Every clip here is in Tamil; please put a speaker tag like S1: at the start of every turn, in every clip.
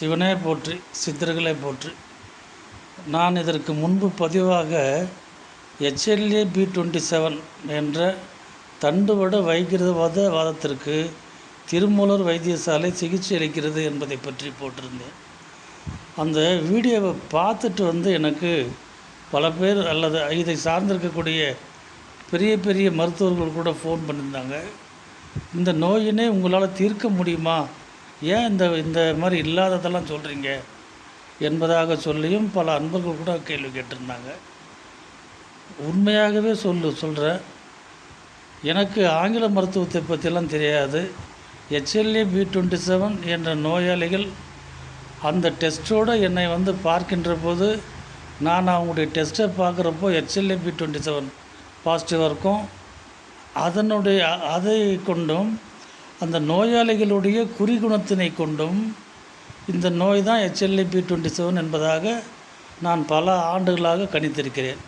S1: சிவனே போற்றி சித்தர்களே போற்றி. நான் இதற்கு முன்பு பதிவாக ஹெச்எல்ஏ பி டுவெண்ட்டி செவன் என்ற தண்டுவட வைத்தியவாத வாதத்திற்கு திருமூலர் வைத்தியசாலை சிகிச்சை அளிக்கிறது என்பதை பற்றி போட்டிருந்தேன். அந்த வீடியோவை பார்த்துட்டு வந்து எனக்கு பல பேர் அல்லது இதை சார்ந்திருக்கக்கூடிய பெரிய பெரிய மருத்துவர்கள் கூட ஃபோன் பண்ணியிருந்தாங்க. இந்த நோயினை உங்களால் தீர்க்க முடியுமா? ஏன் இந்த இந்த மாதிரி இல்லாததெல்லாம் சொல்கிறீங்க என்பதாக சொல்லியும் பல அன்பர்கள் கூட கேள்வி கேட்டிருந்தாங்க. உண்மையாகவே சொல்லு சொல்கிறேன் எனக்கு ஆங்கில மருத்துவத்தை பற்றியெல்லாம் தெரியாது. ஹெச்எல்ஏ பி டுவெண்ட்டி செவன் என்ற நோயாளிகள் அந்த டெஸ்ட்டோடு என்னை வந்து பார்க்கின்ற போது நான் அவங்களுடைய டெஸ்ட்டை பார்க்குறப்போ ஹெச்எல்ஏ பி டுவெண்ட்டி செவன் பாசிட்டிவாக இருக்கும். அதனுடைய அதை கொண்டும் அந்த நோயாளிகளுடைய குறிகுணத்தினை கொண்டும் இந்த நோய் தான் ஹெச்எல்ஏ பி டுவெண்ட்டி செவன் என்பதாக நான் பல ஆண்டுகளாக கணித்திருக்கிறேன்.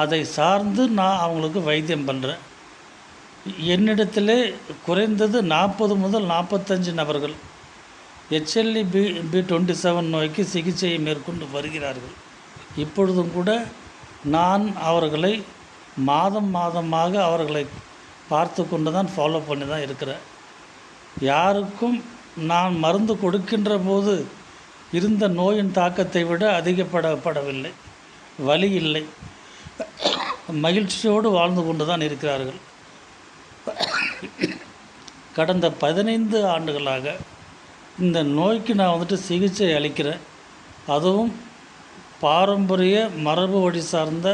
S1: அதை சார்ந்து நான் அவங்களுக்கு வைத்தியம் பண்ணுறேன் என்னிடத்திலே குறைந்தது நாற்பது முதல் நாற்பத்தஞ்சு நபர்கள் HLA B B twenty seven நோய்க்கு சிகிச்சையை மேற்கொண்டு வருகிறார்கள். இப்பொழுதும் கூட நான் அவர்களை மாதம் மாதமாக அவர்களை பார்த்து கொண்டு தான் ஃபாலோ பண்ணி தான் இருக்கிறேன். யாருக்கும் நான் மருந்து கொடுக்கின்ற போது இருந்த நோயின் தாக்கத்தை விட அதிகப்படப்படவில்லை. வலி இல்லை. மகிழ்ச்சியோடு வாழ்ந்து கொண்டு தான் இருக்கிறார்கள். கடந்த பதினைந்து ஆண்டுகளாக இந்த நோய்க்கு நான் வந்துட்டு சிகிச்சை அளிக்கிறேன். அதுவும் பாரம்பரிய மரபு வழி சார்ந்த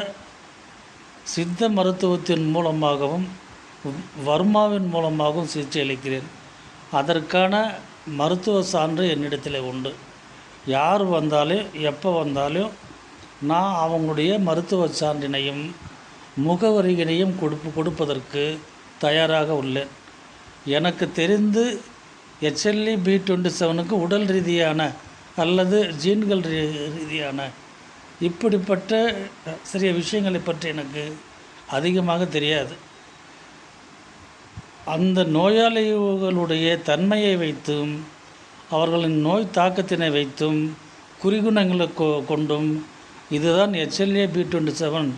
S1: சித்த மருத்துவத்தின் மூலமாகவும் வர்மாவின் மூலமாகவும் சிகிச்சை அளிக்கிறேன். அதற்கான மருத்துவ சான்று என்னிடத்தில் உண்டு. யார் வந்தாலும் எப்போ வந்தாலும் நான் அவங்களுடைய மருத்துவ சான்றினையும் முகவரியினையும் கொடுப்பு கொடுப்பதற்கு தயாராக உள்ளேன். எனக்கு தெரிந்து ஹெச்எல்இ பி டுவெண்ட்டி செவனுக்கு உடல் ரீதியான அல்லது ஜீன்கள் ரீ- ரீதியான இப்படிப்பட்ட சிறிய விஷயங்களை பற்றி எனக்கு அதிகமாக தெரியாது. அந்த நோயாளிகளுடைய தன்மையை வைத்தும் அவர்களின் நோய் தாக்கத்தினை வைத்தும் குறிகுணங்களை கொ கொண்டும் இதுதான் எச்எல்ஏ பி டுவெண்ட்டி செவன்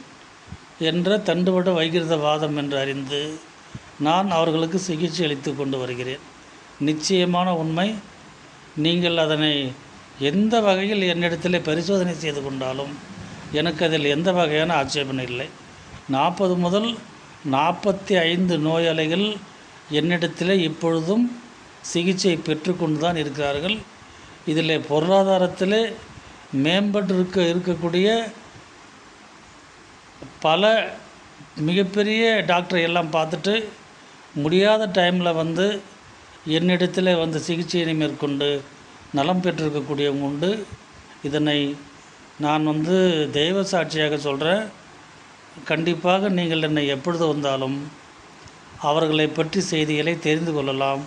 S1: என்ற தண்டுவட வைகிருத வாதம் என்று அறிந்து நான் அவர்களுக்கு சிகிச்சை அளித்து கொண்டு வருகிறேன். நிச்சயமான உண்மை நீங்கள் அதனை எந்த வகையில் என்னிடத்தில் பரிசோதனை செய்து கொண்டாலும் எனக்கு அதில் எந்த வகையான ஆட்சேபனை இல்லை. நாற்பது முதல் நாற்பத்தி ஐந்து நோயாளிகள் என்னிடத்தில் இப்பொழுதும் சிகிச்சை பெற்றுக்கொண்டு தான் இருக்கிறார்கள். இதில் பொருளாதாரத்தில் மேம்பட்டு இருக்க இருக்கக்கூடிய பல மிகப்பெரிய டாக்டரை எல்லாம் பார்த்துட்டு முடியாத டைமில் வந்து என்னிடத்தில் வந்து சிகிச்சையினை மேற்கொண்டு நலம் பெற்றிருக்கக்கூடியவங்க உண்டு. இதனை நான் வந்து தெய்வ சாட்சியாக சொல்கிறேன் கண்டிப்பாக நீங்கள் என்னை எப்பொழுது வந்தாலும் அவர்களை பற்றி செய்திகளை தெரிந்து கொள்ளலாம்.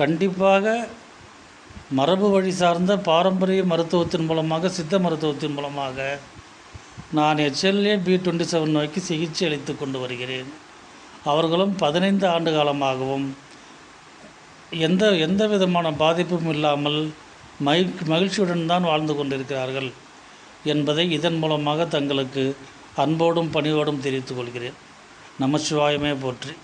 S1: கண்டிப்பாக மரபு வழி சார்ந்த பாரம்பரிய மருத்துவத்தின் மூலமாக சித்த மருத்துவத்தின் மூலமாக நான் ஹெச்எல்ஏ பி டுவெண்ட்டி செவன் நோய்க்கு சிகிச்சை அளித்து கொண்டு வருகிறேன். அவர்களும் பதினைந்து ஆண்டு காலமாகவும் எந்த எந்த விதமான பாதிப்பும் இல்லாமல் மகி மகிழ்ச்சியுடன் தான் வாழ்ந்து கொண்டிருக்கிறார்கள் என்பதை இதன் மூலமாக தங்களுக்கு அன்போடும் பணிவோடும் தெரிவித்துக் கொள்கிறேன். நமச்சிவாயமே போற்றி.